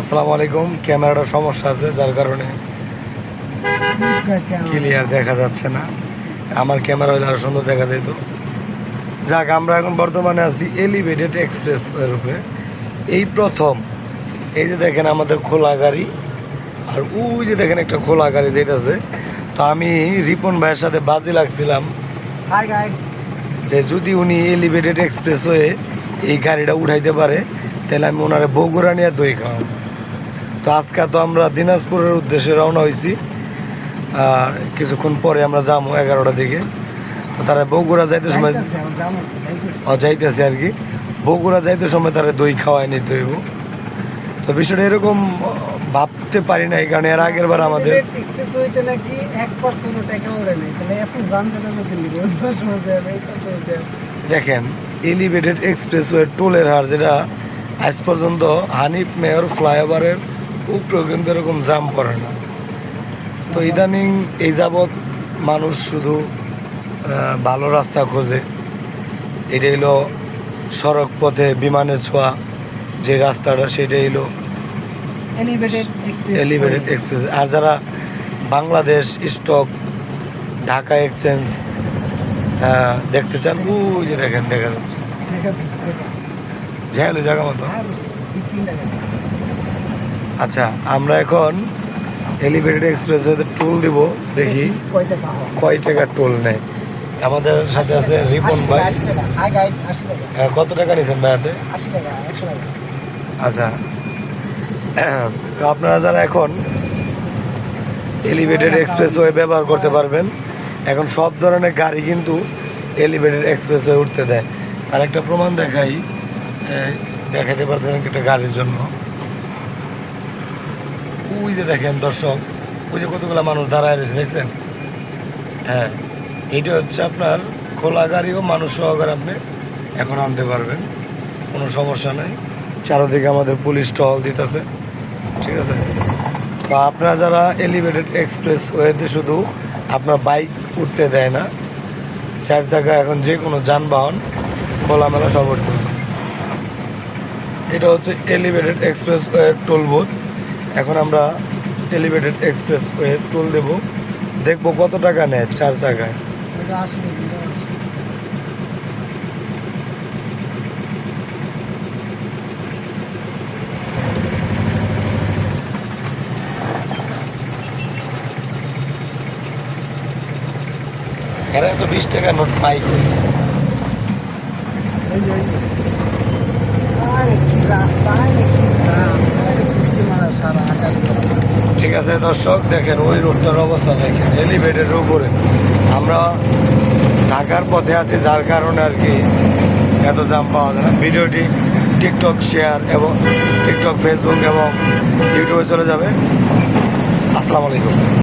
আসসালামু আলাইকুম। ক্যামেরাটা সমস্যা আছে যার কারণে ক্লিয়ার দেখা যাচ্ছে না। আমার ক্যামেরা হইলে আরও সুন্দর দেখা যেত যাক আমরা এখন বর্তমানে আছি এলিভেটেড এক্সপ্রেস উপরে এই প্রথম এই যে দেখেন আমাদের খোলা গাড়ি আর ওই যে দেখেন একটা খোলা গাড়ি যেতেছে তো আমি রিপন ভাইয়ের সাথে বাজি লাগছিলাম। হাই গাইস যে যদি উনি এলিভেটেড এক্সপ্রেস হয়ে এই গাড়িটা উঠাইতে পারে তাহলে আমি ওনারে বগুড়া নিয়ে দই খাওয়াবো। তো আজকে তো আমরা দিনাজপুরের উদ্দেশ্যে রওনা হয়েছি। আর কিছুক্ষণ পরে আমরা যাব এগারোটার দিকে। তো তারা বগুড়া যাইতে সময় যাইতেছে আর কি। বগুড়া যাইতে সময় তারা দই খাওয়াই নিতে হইব। তো বিষয়টা এরকম ভাবতে পারি না এই কারণে এর আগের বার আমাদের নাই। দেখেন এলিভেটেড এক্সপ্রেসওয়ে টোলের হার যেটা আজ পর্যন্ত হানিফ মেয়র ফ্লাইওভারের উপরেও কিন্তু এরকম জাম পড়ে না। তো ইদানিং এই যাবৎ মানুষ শুধু ভালো রাস্তা খোঁজে। এটা হলো সড়ক পথে বিমানের ছোঁয়া যে রাস্তাটা সেটা হলো এলিভেটেড এক্সপ্রেস আর যারা বাংলাদেশ স্টক ঢাকা এক্সচেঞ্জ দেখতে চান ওই যে দেখেন দেখা যাচ্ছে। দেখা জায়গা মতো। টাকা আচ্ছা আমরা এখন এলিভেটেড এক্সপ্রেসে টোল দিব দেখি কয় টাকা টোল নেয়। আমাদের সাথে আছে রিপন ভাই। কত টাকা নিয়েছেন ভাইয়াতে? আচ্ছা। তো আপনারা যারা এখন এলিভেটেড এক্সপ্রেসওয়ে ব্যবহার করতে পারবেন এখন সব ধরনের গাড়ি কিন্তু এলিভেটেড এক্সপ্রেসওয়ে উঠতে দেয়। তার একটা প্রমাণ দেখাই দেখাতে পারতেছেন একটা গাড়ির জন্য। ওই যে দেখেন দর্শক, ওই যে কতগুলো মানুষ দাঁড়ায় রয়েছে, দেখছেন? হ্যাঁ এইটা হচ্ছে আপনার খোলা গাড়িও মানুষ সহকারে আপনি এখন আনতে পারবেন, কোনো সমস্যা নাই। চারদিকে আমাদের পুলিশ টহল দিতেছে, ঠিক আছে? তো আপনারা যারা এলিভেটেড এক্সপ্রেস ওয়েতে শুধু আপনার বাইক উঠতে দেয় না, চার চাকা এখন যে কোনো যানবাহন খোলামেলা সব উঠতে এটা হচ্ছে এলিভেটেড এক্সপ্রেস ওয়ে টোল এখন আমরা এলিভেটেড এক্সপ্রেস ওয়ে টোল দেব। দেখব কত টাকা নেয় চার চাকায়। এরা তো বিশ টাকা নোট পাই এই যে, এই যে। আরে কি রাস্তা, আরে কি জ্যাম, আরে কি মারা সারা আকাশ ভরা। ঠিক আছে, দর্শক, দেখেন, ওই রোডটার অবস্থা দেখেন এলিভেটের উপরে। আমরা ঢাকার পথে আছি, যার কারণে আর কি এত জাম পাওয়া যায় না। ভিডিওটি টিকটক শেয়ার এবং টিকটক ফেসবুক এবং ইউটিউবে চলে যাবে। আসসালামু আলাইকুম।